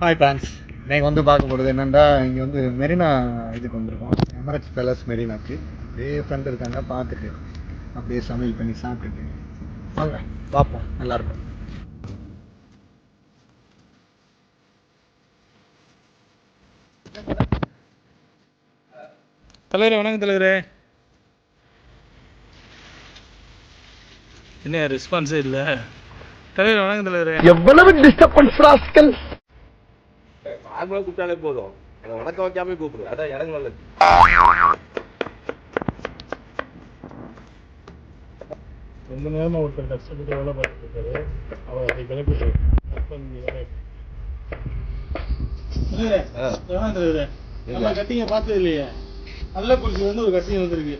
Hi fans நீங்கள் வந்து பார்க்க போகிறது என்னென்னா இங்கே வந்து மெரினா இதுக்கு வந்திருக்கோம். எமரட்ஸ் பேலஸ் மெரினாக்கு அப்படியே ஃப்ரெண்ட் இருக்காங்க பார்த்துட்டு அப்படியே சமையல் பண்ணி சாப்பிட்டுட்டு. வாங்க பார்ப்போம். நல்லாயிருக்கும் தலைவரே வணக்கம் தலைவரே. என்ன ரெஸ்பான்ஸே இல்லை? தலைவரே வணக்கம் தலைவரே. எவ்வளவு டிஸ்டர்பன்ஸ் ராஸ்கல்? நார்மலாக கூப்பிட்டாலே போதும் எனக்கு வணக்கம் வைக்காம கூப்பிடு அதான் எனக்கு நல்லது ரொம்ப நேரமா ஒருத்தர் கஷ்டப்பட்டு வேலை பார்த்துட்டு இருக்காரு அவர் அதை கிளப்பிட்டு நம்ம கட்டிங்க பார்த்தது இல்லையே நல்ல குளிச்சு வந்து ஒரு கட்டிங் வந்திருக்கு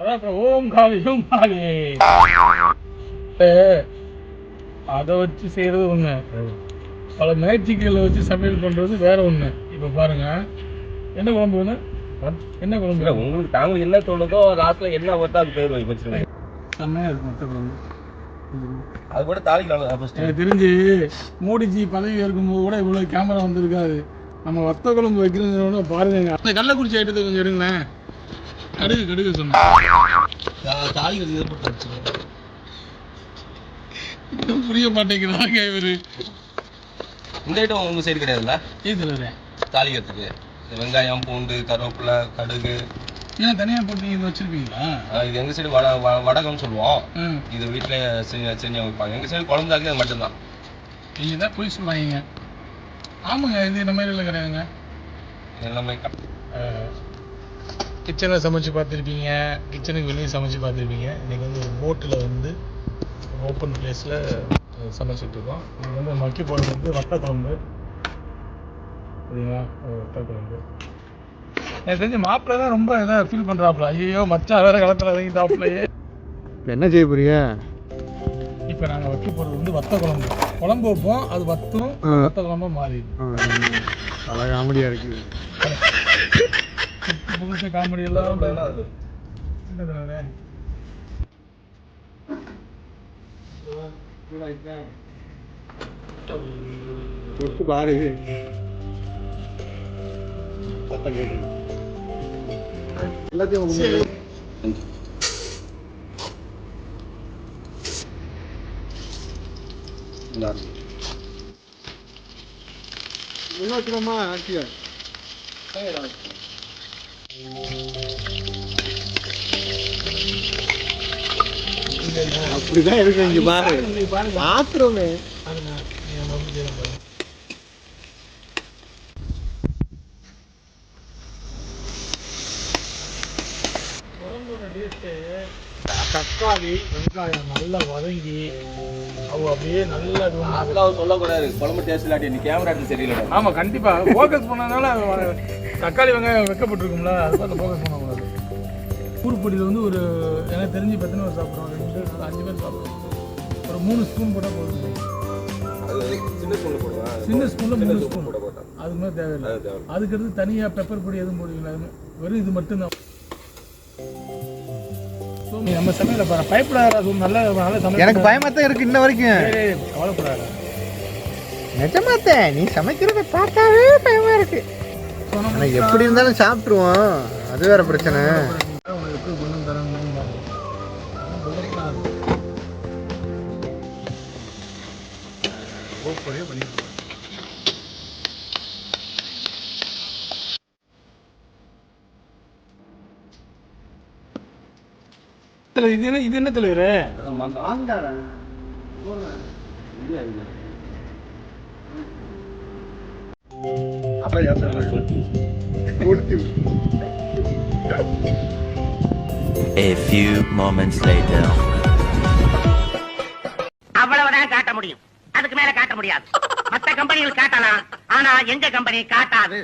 அதான் அப்புறம் ஓம் காளி ஓம் காளி அதை வச்சு செய்யறது ஒண்ணு. பல மேஜிக்களை வச்சு சமையல் பண்றது வேற ஒண்ணு. இப்ப பாருங்க. என்ன குழம்பு வேணும்? என்ன இல்ல குழம்பு உங்களுக்கு தாங்க என்ன தோணுதோ லாஸ்ட்ல என்ன வருதோ அது பேர் வச்சிருங்க செம்மையா இருக்கு மொத்த குழம்பு. அது கூட தாளிக்கலாம் எனக்கு தெரிஞ்சு மோடிஜி பதவி இருக்கும்போது கூட இவ்வளவு கேமரா வந்திருக்காது. நம்ம வத்த குழம்பு வைக்கிறத பாருங்க. அந்த கள்ளக்குறிச்சி ஐட்டத்தை கொஞ்சம் எடுங்களேன். கடுகு கடுகு சொன்னேன் தாளிக்கிறது இதை போட்டு இன்னும் புரிய மாட்டேங்கிறாங்க இவரு. இந்த ஐட்டம் உங்க சைடு கிடையாதுல்ல? இதுல தாளிக்கிறதுக்கு. வெங்காயம் பூண்டு கருவேப்பிலை கடுகு. ஏன் தனியா போட்டு நீங்க வச்சிருப்பீங்களா? இது எங்க சைடு வட வடகம்னு சொல்லுவோம். இது வீட்டுல செஞ்சு செஞ்சு வைப்பாங்க. எங்க சைடு குழம்பு தாக்கி அது மட்டும்தான். நீங்க தான் போய் சொல்லுவாங்க ஆமாங்க இது இந்த மாதிரி எல்லாம் கிடையாதுங்க எல்லாமே கிச்சனில் சமைச்சு பார்த்துருப்பீங்க கிச்சனுக்கு வெளியே சமைச்சு பார்த்துருப்பீங்க இன்னைக்கு வந்து ஒரு போட்டில் வந்து ஓப்பன் பிளேஸில் சமைச்சிட்டு இருக்கோம் இது வந்து மக்கி போடுறது வந்து வத்த குழம்பு சரிங்களா வத்த குழம்பு எனக்கு தெரிஞ்ச மாப்பிள்ளை தான் ரொம்ப இதாக ஃபீல் பண்ணுறாப்புல ஐயோ மச்சான் வேற களத்தில் இறங்கிட்டாப்புலையே என்ன செய்ய போறீங்க இப்போ நாங்கள் வைக்க போகிறது வந்து வத்த குழம்பு குழம்பு வைப்போம் அது வத்தும். வத்த குழம்பா மாறிடுது பல காமெடியாக இருக்குது புதுசு காமெடி எல்லாம் என்ன தலைவரே? கொடுத்து பாரு. சத்தம் கேட்குது எல்லாத்தையும் வச்சுக்கோமா ஆக்கியா? அப்படிதான் இருக்கு இங்க பாரு. டேஸ்ட்டு தக்காளி வெங்காயம் நல்லா வதங்கி அவ அப்படியே நல்லா அக்காவை சொல்லக்கூடாது குழம்பு டேஸ்ட் இல்லாட்டி நீ கேமரா சரியில்லை ஆமா கண்டிப்பா. ஃபோக்கஸ் பண்ணதுனால தக்காளி வெங்காயம் வைக்கப்பட்டிருக்கும்ல அது பார்த்து ஃபோக்கஸ் பண்ணக்கூடாது. ஊருப்பொடியில் வந்து ஒரு எனக்கு தெரிஞ்சு இப்போ எத்தனை பேர் சாப்பிட்றோம் ரெண்டு நாலு, அஞ்சு பேர் சாப்பிட்றோம் ஒரு மூணு ஸ்பூன் போட்டால் போதும். அது சின்ன ஸ்பூன்ல போடுவேன் சின்ன ஸ்பூனில் மூணு ஸ்பூன் போட போட்டேன் அது மாதிரி தேவையில்லை. அது தேவை அதுக்கடுத்து தனியாக பெப்பர் பொடி எதுவும் போடுவீங்களா? வெறும் இது மட்டும்தான் நம்ம சமையல பாரு. பயப்படாத நல்ல நல்ல சமையல் எனக்கு பயமா தான் இருக்கு இன்ன வரைக்கும். கவலைப்படாத. நிஜமாத்த நீ சமைக்கிறத பார்த்தாவே பயமா இருக்கு. ஆனா எப்படி இருந்தாலும் சாப்பிட்டுருவோம். அது வேற பிரச்சனை. இது என்ன இது என்ன தலைவர்? A few moments later. அவ்வளவுதான் காட்ட முடியும். அதுக்கு மேல காட்ட முடியாது. மத்த கம்பெனிகள் காட்டலாம். ஆனா எங்க கம்பெனி காட்டாது?